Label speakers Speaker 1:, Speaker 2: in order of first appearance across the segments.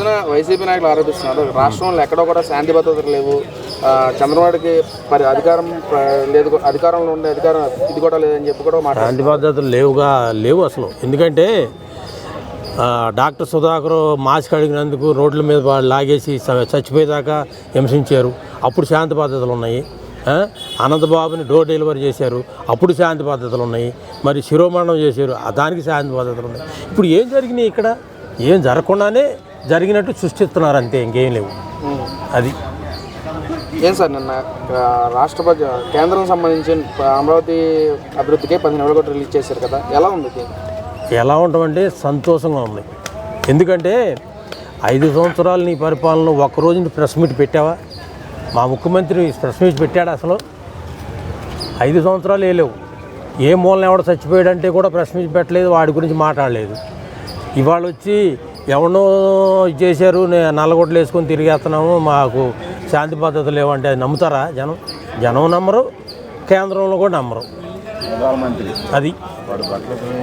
Speaker 1: రోజున వైసీపీ నాయకులు ఆరోపిస్తున్నారు. రాష్ట్రంలో ఎక్కడో కూడా శాంతి భద్రతలు లేవు. చంద్రబాబుకి మరి అధికారం లేదు అధికారంలో ఉండే అధికారం ఇది కూడా లేదని చెప్పి కూడా మాట
Speaker 2: శాంతి భద్రతలు లేవుగా లేవు అసలు. ఎందుకంటే డాక్టర్ సుధాకర్ మాస్క్ అడిగినందుకు రోడ్ల మీద లాగేసి చచ్చిపోయేదాకా హింసించారు. అప్పుడు శాంతి భద్రతలు ఉన్నాయి. అనంతబాబుని డోర్ డెలివరీ చేశారు. అప్పుడు శాంతి భద్రతలు ఉన్నాయి. మరి శిరోమరణం చేశారు. దానికి శాంతి భద్రతలు ఉన్నాయి. ఇప్పుడు ఏం జరిగినాయి ఇక్కడ? ఏం జరగకుండానే జరిగినట్టు సృష్టిస్తున్నారు అంతే ఇంకేం లేవు. అది.
Speaker 1: ఏం సార్ నిన్న రాష్ట్ర బడ్జెట్ కేంద్రం సంబంధించి అమరావతి అభివృద్ధికి పదిహేను వేల కోట్లు రిలీజ్ చేశారు కదా. ఎలా ఉంది?
Speaker 2: ఎలా ఉంటామంటే సంతోషంగా ఉంది. ఎందుకంటే ఐదు సంవత్సరాలు నీ పరిపాలన ఒక్కరోజు ప్రెస్ మీట్ పెట్టావా? మా ముఖ్యమంత్రి ప్రెస్ మీట్ పెట్టాడు అసలు. ఐదు సంవత్సరాలు ఏ లేవు. ఏ మూలన ఎవడ చచ్చిపోయాడంటే కూడా ప్రెస్ మీట్ పెట్టలేదు వాడి గురించి మాట్లాడలేదు. ఇవాళ వచ్చి ఎవరినో ఇది చేశారు నల్లగొడ్లు వేసుకొని తిరిగేస్తున్నాము మాకు శాంతి భద్రత లేవంటే అది నమ్ముతారా జనం? జనం నమ్మరు కేంద్రంలో కూడా నమ్మరు. అది.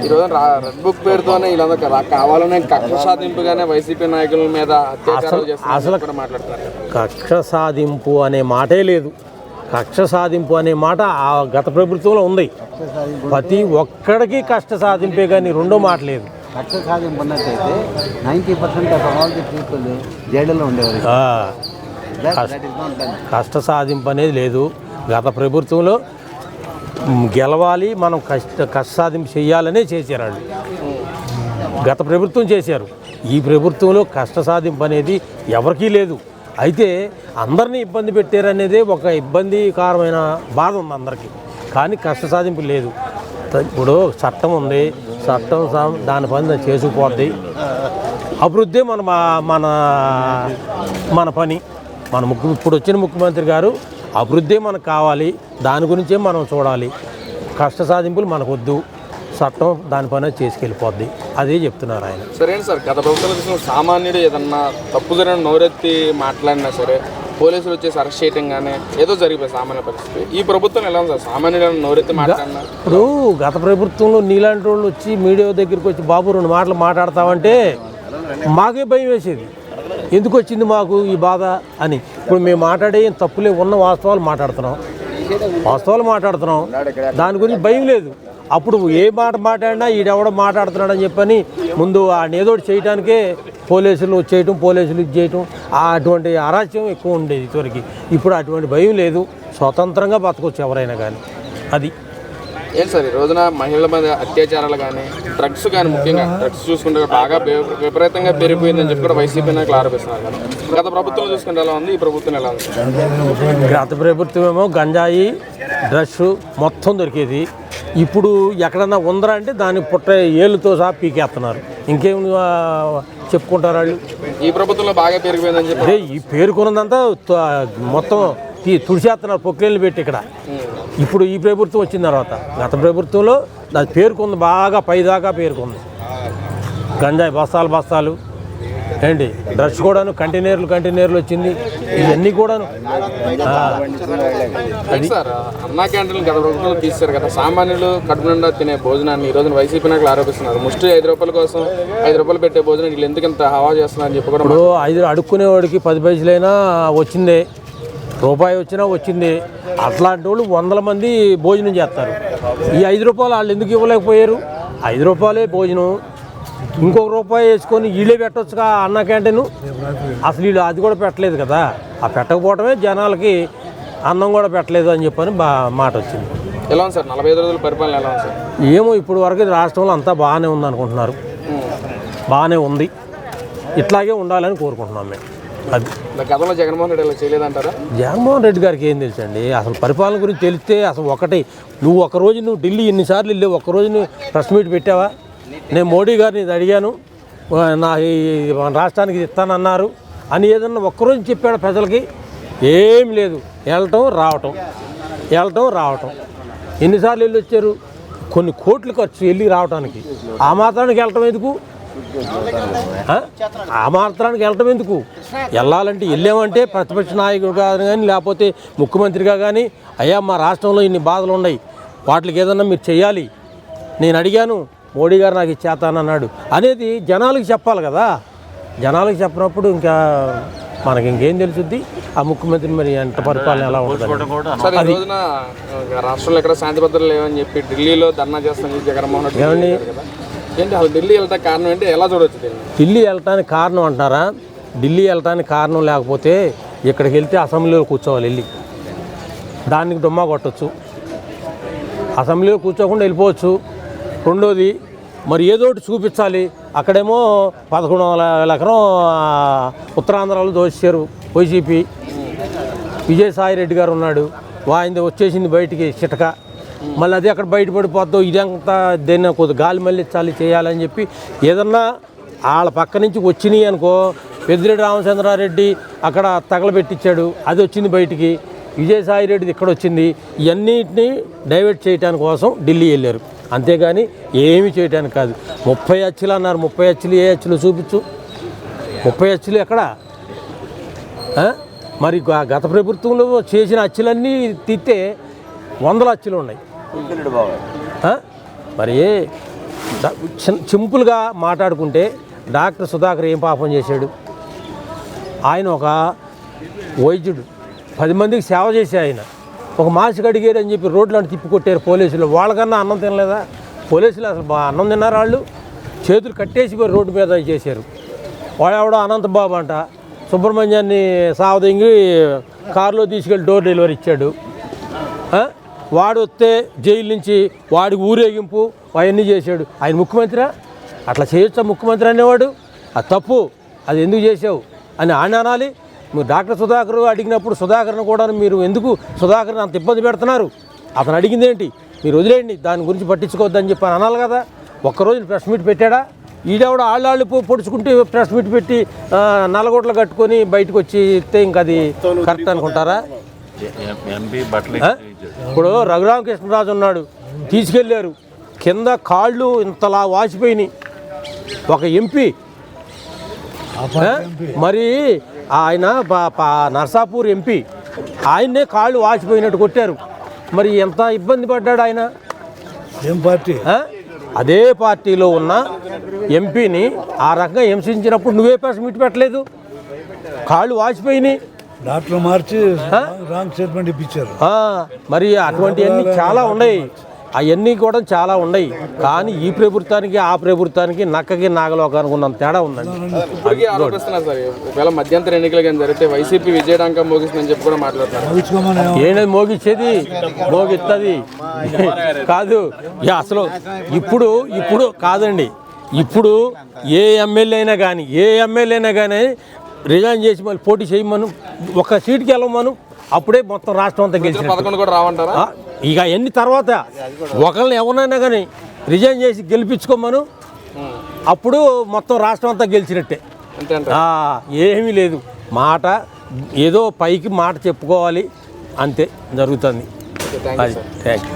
Speaker 1: ఈ రోజు రా- రెడ్ బుక్ పేరుతోనే వీళ్ళందరూ కదా కావాలనే కక్ష సాధింపుగానే వైసీపీ నాయకుల మీద అత్యాచారాలు చేస్తున్నారు కూడా మాట్లాడుతున్నారు కదా.
Speaker 2: కక్ష సాధింపు అనే మాటే లేదు. కక్ష సాధింపు అనే మాట ఆ గత ప్రభుత్వంలో ఉంది. ప్రతి ఒక్కడికి కష్ట సాధింపే కానీ రెండో మాట లేదు.
Speaker 3: కక్ష సాధింపు ఉన్నట్టయితే ninety percent of all the people జైళ్ళలో ఉండేవారు.
Speaker 2: కష్ట సాధింపు అనేది లేదు. గత ప్రభుత్వంలో గెలవాలి మనం కష్ట కష్ట సాధింపు చేయాలనే చేశారు వాళ్ళు. గత ప్రభుత్వం చేశారు. ఈ ప్రభుత్వంలో కష్ట సాధింపు అనేది ఎవరికీ లేదు. అయితే అందరినీ ఇబ్బంది పెట్టారనేదే ఒక ఇబ్బందికరమైన బాధ ఉంది అందరికీ. కానీ కష్ట సాధింపు లేదు. ఇప్పుడు చట్టం ఉంది. చట్టం దాని పని అది చేసుకుపోద్ది. అభివృద్ధి మన మా- మన మన పని. మన ముఖ్య ఇప్పుడు వచ్చిన ముఖ్యమంత్రి గారు అభివృద్ధి మనకు కావాలి. దాని గురించే మనం చూడాలి. కష్ట సాధింపులు మనకు వద్దు చట్టం దాని చేసుకెళ్ళిపోద్ది. అదే చెప్తున్నారు ఆయన.
Speaker 1: సరే సార్ గత ప్రభుత్వం సామాన్యుడు ఏదన్నా తప్పు జరిగిన నోరెత్తి మాట్లాడినా సరే పోలీసులు వచ్చేసి అరెస్ట్ చేయటం కానీ ఏదో జరిగిపోయి సామాన్య పరిస్థితి. ఈ ప్రభుత్వం ఎలా ఉంది? సార్ సామాన్యుడు ఏమన్నా నోరెత్తి మాట్లాడినా?
Speaker 2: ఇప్పుడు గత ప్రభుత్వంలో నీలాంటి వాళ్ళు వచ్చి మీడియా దగ్గరికి వచ్చి బాబు రెండు మాటలు మాట్లాడతామంటే మాకే భయం వేసేది. ఎందుకు వచ్చింది మాకు ఈ బాధ? అని. ఇప్పుడు మేము మాట్లాడే తప్పులే ఉన్న వాస్తవాలు మాట్లాడుతున్నాం. వాస్తవాలు మాట్లాడుతున్నాం. దాని గురించి భయం లేదు. అప్పుడు ఏ మాట మాట్లాడినా ఈడెవడో మాట్లాడుతున్నాడని చెప్పని ముందు ఆ ఏదోటి చేయడానికే పోలీసులు వచ్చేయటం పోలీసులు ఇది చేయటం అటువంటి అరాజ్యం ఎక్కువ ఉండేది ఇదివరకు. ఇప్పుడు అటువంటి భయం లేదు. స్వతంత్రంగా బతకొచ్చు ఎవరైనా కానీ అది.
Speaker 1: ఏంటి సార్ ఈ రోజున మహిళల మీద అత్యాచారాలు కానీ డ్రగ్స్ కానీ ముఖ్యంగా డ్రగ్స్ చూసుకుంటే బాగా విపరీతంగా పెరిగిపోయిందని చెప్పి కూడా వైసీపీ నాయకులు ఆరోపిస్తున్నారు గత ప్రభుత్వం చూసుకుంటే ఎలా ఉంది? ఈ ప్రభుత్వం ఎలా ఉంది?
Speaker 2: గత ప్రభుత్వం ఏమో గంజాయి డ్రగ్స్ మొత్తం దొరికేది. ఇప్పుడు ఎక్కడన్నా ఉందరా అంటే దాన్ని పుట్ట ఏళ్ళతో సహా పీకేస్తున్నారు. ఇంకేం చెప్పుకుంటారు వాళ్ళు?
Speaker 1: ఈ ప్రభుత్వంలో బాగా పెరిగిపోయిందని చెప్పి
Speaker 2: అదే ఈ పేరుకున్నదంతా మొత్తం తీ తుడిచేస్తున్నారు పొక్కేళ్ళు పెట్టి ఇక్కడ. ఇప్పుడు ఈ ప్రభుత్వం వచ్చిన తర్వాత గత ప్రభుత్వంలో దాని పేరుకుంది బాగా పైదాకా పేరుకుంది. గంజాయి బస్తాలు బస్తాలు. ఏంటి? డ్రగ్స్ కూడాను కంటైనర్లు కంటైనర్లు వచ్చింది. ఇవన్నీ కూడాను.
Speaker 1: సార్ అన్నా క్యాంటీన్లు గత ప్రభుత్వంలో తీశారు కదా. సామాన్యులు కడుపు నిండా తినే భోజనాన్ని ఈ రోజున వైసీపీ నాయకులు ఆరోపిస్తున్నారు. ముష్టి ఐదు రూపాయల కోసం ఐదు రూపాయలు పెట్టే భోజనం వీళ్ళు ఎందుకు ఇంత హవా చేస్తున్నారని చెప్పి కూడా
Speaker 2: ఐదు అడుక్కునేవాడికి పది పైసలైనా వచ్చిందే. రూపాయి వచ్చినా వచ్చింది. అట్లాంటి వాళ్ళు వందల మంది భోజనం చేస్తారు. ఈ ఐదు రూపాయలు వాళ్ళు ఎందుకు ఇవ్వలేకపోయారు? ఐదు రూపాయలే భోజనం. ఇంకొక రూపాయి వేసుకొని వీళ్ళే పెట్టొచ్చుగా అన్న క్యాంటీన్? అసలు వీళ్ళు అది కూడా పెట్టలేదు కదా. ఆ పెట్టకపోవడమే జనాలకి అన్నం కూడా పెట్టలేదు అని చెప్పని బా మాట వచ్చింది.
Speaker 1: ఎలా ఉంది సార్? నలభై ఐదు రోజుల పరిపాలన ఎలా ఉంది సార్?
Speaker 2: ఏమో ఇప్పుడు వరకు రాష్ట్రంలో అంతా బాగానే ఉంది అనుకుంటున్నారు బాగానే ఉంది. ఇట్లాగే ఉండాలని కోరుకుంటున్నాం మేము. అది.
Speaker 1: గతంలో జగన్మోహన్ రెడ్డి చేయలేదంటారా?
Speaker 2: జగన్మోహన్ రెడ్డి గారికి ఏం తెలుసండి? అసలు పరిపాలన గురించి తెలిస్తే అసలు ఒకటి నువ్వు ఒక రోజు నువ్వు ఢిల్లీ ఎన్నిసార్లు వెళ్ళావు? ఒక రోజు నువ్వు ప్రెస్ మీట్ పెట్టావా? నేను మోడీ గారిని ఇది అడిగాను నా ఈ మన రాష్ట్రానికి ఇస్తానన్నారు. అని ఏదన్నా ఒక్కరోజు చెప్పాడు ప్రజలకి ఏం లేదు వెళ్ళటం రావటం వెళ్ళటం రావటం. ఎన్నిసార్లు వెళ్ళి వచ్చారు? కొన్ని కోట్లు ఖర్చు వెళ్ళి రావటానికి. ఆ మాత్రానికి వెళ్ళటం ఎందుకు? ఆ? ఆ మాత్రానికి వెళ్ళటం ఎందుకు? వెళ్ళాలంటే వెళ్ళామంటే ప్రతిపక్ష నాయకుడుగా కానీ లేకపోతే ముఖ్యమంత్రిగా కానీ అయ్యా మా రాష్ట్రంలో ఇన్ని బాధలు ఉన్నాయి వాటికి ఏదన్నా మీరు చేయాలి నేను అడిగాను మోడీ గారు నాకు ఇచ్చేస్తానన్నాడు. అనేది జనాలకి చెప్పాలి కదా. జనాలకు చెప్పినప్పుడు ఇంకా మనకి ఇంకేం తెలుసుద్ది? ఆ ముఖ్యమంత్రి మరి ఎంత పరిపాలన ఎలా ఉంటుంది
Speaker 1: రాష్ట్రంలో ఎక్కడ శాంతి భద్రతలు లేవని చెప్పి ఢిల్లీలో ధర్నా చేస్తామని చెప్పి జగన్మోహన్ రెడ్డి
Speaker 2: ఏమండి?
Speaker 1: ఏంటి అసలు ఢిల్లీ వెళ్తా కారణం ఏంటి? ఎలా దీన్ని?
Speaker 2: ఢిల్లీ వెళ్ళటానికి కారణం అంటారా? ఢిల్లీ వెళ్ళటానికి కారణం లేకపోతే ఇక్కడికి వెళ్తే అసెంబ్లీలో కూర్చోవాలి వెళ్ళి. దానికి డుమ్మా కొట్టచ్చు. అసెంబ్లీలో కూర్చోకుండా వెళ్ళిపోవచ్చు. రెండోది మరి ఏదో ఒకటి చూపించాలి. అక్కడేమో పదకొండు వందల ఎకరం ఉత్తరాంధ్రలో దోషించారు వైసీపీ విజయసాయి రెడ్డి గారు ఉన్నాడు. ఆయన వచ్చేసింది బయటికి చిటక. మళ్ళీ అది అక్కడ బయటపడిపోద్దు ఇదంతా దేన్ని కొద్ది గాలి మళ్ళించాలి చేయాలని చెప్పి ఏదన్నా వాళ్ళ పక్క నుంచి వచ్చినాయి అనుకో పెద్దిరెడ్డి రామచంద్రారెడ్డి అక్కడ తగలబెట్టించాడు. అది వచ్చింది బయటికి. విజయసాయి రెడ్డిది ఇక్కడ వచ్చింది. ఇవన్నిటిని డైవర్ట్ చేయడానికి కోసం ఢిల్లీ వెళ్ళారు. అంతేగాని ఏమీ చేయడానికి కాదు. ముప్పై అచ్చులు అన్నారు. ముప్పై అచ్చులు ఏ అచ్చులు చూపించు. ముప్పై అచ్చులు ఎక్కడా? మరి గత ప్రభుత్వంలో చేసిన అచ్చులన్నీ తీస్తే వందల అచ్చులు ఉన్నాయి? మరి సింపుల్గా మాట్లాడుకుంటే డాక్టర్ సుధాకర్ ఏం పాపం చేశాడు? ఆయన ఒక వైద్యుడు. పది మందికి సేవ చేసే ఆయన. ఒక మాసిక అడిగారు అని చెప్పి రోడ్లను తిప్పి కొట్టారు పోలీసులు. వాళ్ళకన్నా అన్నం తినలేదా? పోలీసులు అసలు బాగా అన్నం తిన్నారు వాళ్ళు. చేతులు కట్టేసి పోయి రోడ్డు మీద చేశారు. వాడెవడో అనంతబాబు అంట. సుబ్రహ్మణ్యాన్ని సావదింగి కారులో తీసుకెళ్ళి డోర్ డెలివరీ ఇచ్చాడు. వాడు వస్తే జైలు నుంచి వాడికి ఊరేగింపు అవన్నీ చేశాడు. ఆయన ముఖ్యమంత్రి అట్లా చేయొచ్చా ముఖ్యమంత్రి అనేవాడు? అది తప్పు. అది ఎందుకు చేసావు అని ఆయన అనాలి. మీరు డాక్టర్ సుధాకర్ అడిగినప్పుడు సుధాకర్ని కూడా మీరు ఎందుకు సుధాకర్ని అంత ఇబ్బంది పెడుతున్నారు? అతను అడిగింది ఏంటి? మీరు వదిలేయండి దాని గురించి పట్టించుకోవద్దని చెప్పి అని అనాలి కదా. ఒక్కరోజు ప్రెస్ మీట్ పెట్టాడా? ఈడెవడ ఆళ్ళాళ్ళు పొ- పొడుచుకుంటే ప్రెస్ మీట్ పెట్టి నల్లగొట్లు కట్టుకొని బయటకు వచ్చి ఇస్తే ఇంకా అది కరెక్ట్ అనుకుంటారా? ఇప్పుడు రఘురామకృష్ణరాజు ఉన్నాడు తీసుకెళ్ళారు కింద కాళ్ళు ఇంతలా వాచిపోయినాయి ఒక ఎంపీ? మరి ఆయన నర్సాపూర్ ఎంపీ. ఆయన్నే కాళ్ళు వాచిపోయినట్టు కొట్టారు. మరి ఎంత ఇబ్బంది పడ్డాడు ఆయన?
Speaker 4: ఏం పార్టీ?
Speaker 2: అదే పార్టీలో ఉన్న ఎంపీని ఆ రకంగా హింసించినప్పుడు నువ్వే ప్రెస్ మీట్ పెట్టలేదు. కాళ్ళు వాచిపోయినాయి
Speaker 4: డాక్టర్ మార్చి రాంగ్ స్టేట్మెంట్ ఇప్పించారు.
Speaker 2: మరి అటువంటివన్నీ చాలా ఉన్నాయి. అవన్నీ కూడా చాలా ఉన్నాయి. కానీ ఈ ప్రభుత్వానికి ఆ ప్రభుత్వానికి నక్కకి నాగలోకానికి ఉన్నంత తేడా ఉందండి.
Speaker 1: ఇప్పటికీ ఆరోపిస్తున్నారు సార్. ఒకవేళ మధ్యంతర ఎన్నికలు కానీ జరిగితే వైసీపీ విజయడాంకం మోగిస్తుందని చెప్పి కూడా మాట్లాడుతున్నారు
Speaker 2: ఏంటది మోగిచ్చేది మోగిస్తుంది కాదు అసలు ఇప్పుడు ఇప్పుడు కాదండి. ఇప్పుడు ఏ ఎమ్మెల్యే అయినా కానీ ఏ ఎమ్మెల్యే అయినా కానీ రిజైన్ చేసి మళ్ళీ పోటీ చేయమను ఒక సీటుకి వెళ్ళమను అప్పుడే మొత్తం రాష్ట్రం అంతా గెలిచిన ఆ, ఇక ఎన్ని తర్వాత ఒకళ్ళని ఎవరినైనా కానీ రిజైన్ చేసి గెలిపించుకోమను. అప్పుడు మొత్తం రాష్ట్రం అంతా గెలిచినట్టే. ఏమీ లేదు. మాట ఏదో పైకి మాట చెప్పుకోవాలి. అంతే జరుగుతుంది. Thank you